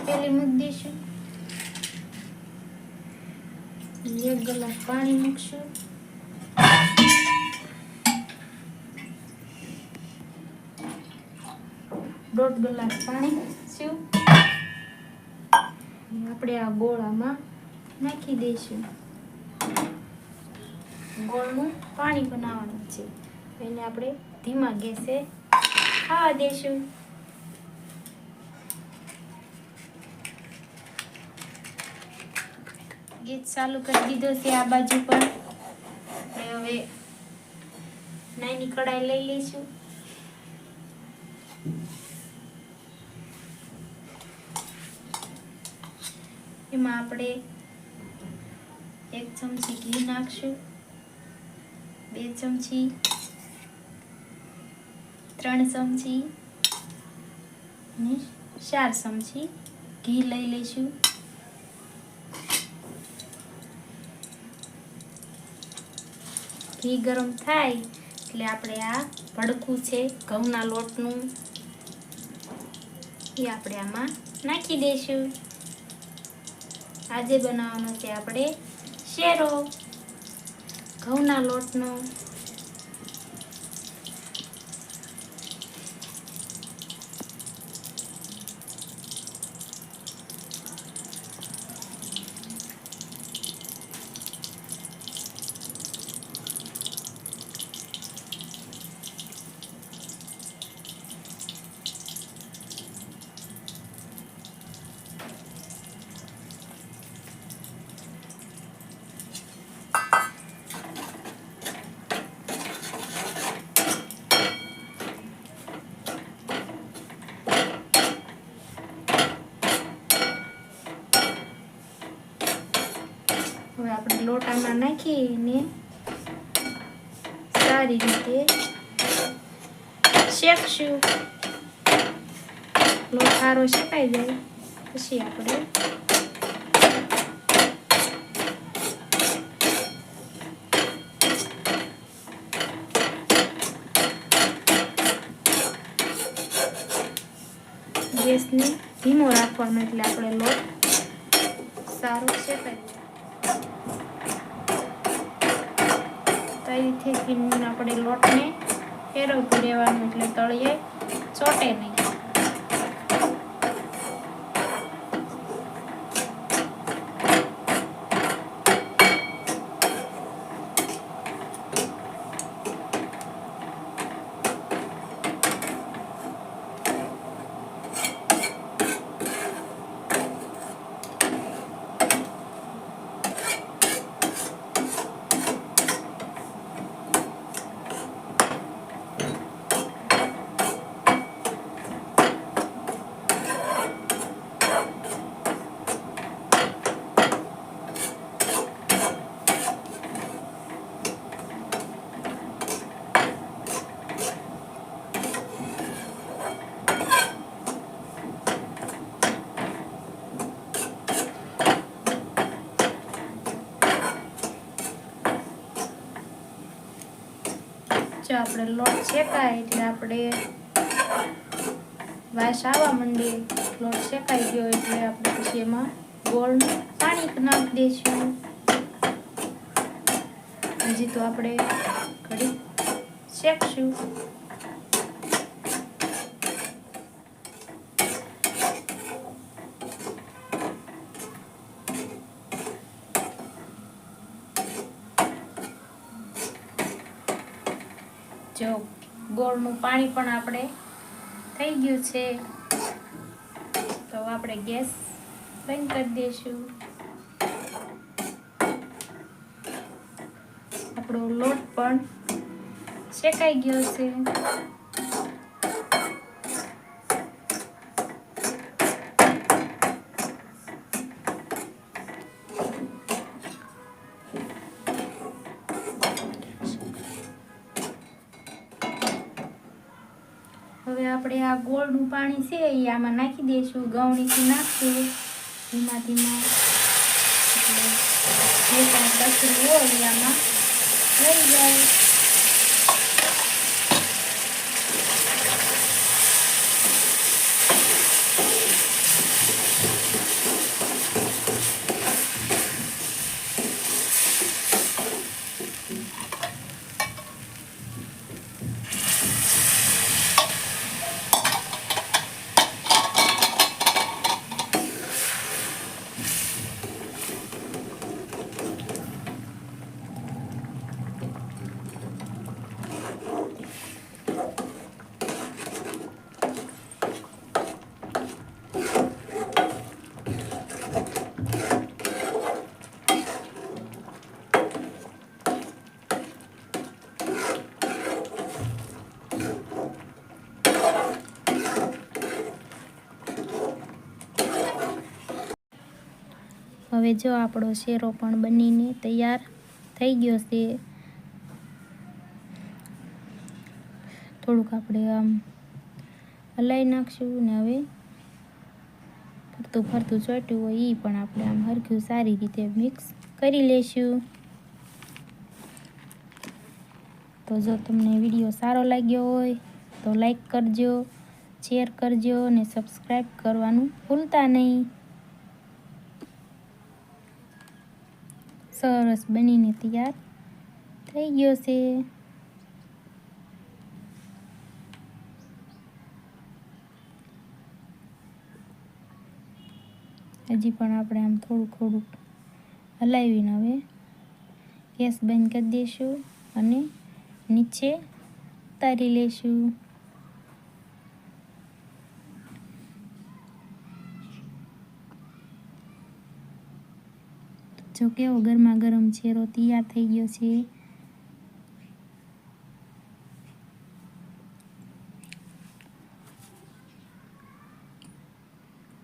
તપેલી મૂકી દઈશું એક ગ્લાસ પાણી મૂકશું. દોઢ ગ્લાસ પાણી શું આપણે આ ગોળામાં નાખી દઈશું ગોળનું પાણી બનાવવાનું છે. એને આપણે ધીમા ગેસે ખાવા દઈશું ગેસ ચાલુ કરી દીધો છે આ બાજુ પણ. હવે નાની કડાઈ લઈ લઈશું. એમાં આપણે એક ચમચી ઘી નાખશું, બે ચમચી, ત્રણ ચમચી ચાર ચમચી ઘી લઈ લઈશું. ઘી ગરમ થાય એટલે આપણે આ ભડકું છે, ઘઉંના લોટનું. એ આપણે આમાં નાખી દઈશું. આજે બનાવવાનો છે આપણે શેરો. ઘઉંના લોટનો હવે આપણે લોટામાં નાખીને સારી રીતે શેકશું. લોટ સારો શેકાઈ જાય. પછી આપણે ગેસને ધીમો રાખવાનો, એટલે આપણે લોટ સારો શેકાઈ જાય. કઈ રીતે આપણે લોટને ફેરવતું રહેવાનું એટલે તળીએ ચોટે નહીં. જો આપણે લોટ શેકાય એટલે આપણે વાસ આવવા માંડી. લોટ શેકાઈ ગયો એટલે આપણે પછી એમાં ગોળ પાણી નાખી દઈશું. હજી તો આપણે ઘડી શેકશું. જો ગોળનું પાણી પણ આપણે થઈ ગયું છે. તો આપણે ગેસ બંધ કરી દઈશું. આપણો લોટ પણ શેકાઈ ગયો છે. હવે આપણે આ ગોળનું પાણી છે એ આમાં નાખી દઈશું ગવણીથી નાખશું. ધીમા ધીમા. જે કાંઈ કચરું હોય એ આમાં લઈ જાય. હવે જો આપણો શેરો પણ બનીને તૈયાર થઈ ગયો છે, થોડુંક આપણે આમ હલાવી નાખશું ને હવે ફરતું ફરતું ચોટ્યું હોય એ પણ આપણે આમ હરખ્યું સારી રીતે મિક્સ કરી લેશું. તો જો તમને વીડિયો સારો લાગ્યો હોય તો લાઈક કરજો શેર કરજો અને સબસ્ક્રાઈબ કરવાનું ભૂલતા નહીં. સરસ બનીને તૈયાર થઈ ગયો છે. હજી પણ આપણે આમ થોડું થોડુંક હલાવીને હવે ગેસ બંધ કરી દઈશું અને નીચે ઉતારી લઈશું. જો કેવો ગરમા ગરમ ચેરો તૈયાર થઈ ગયો છે.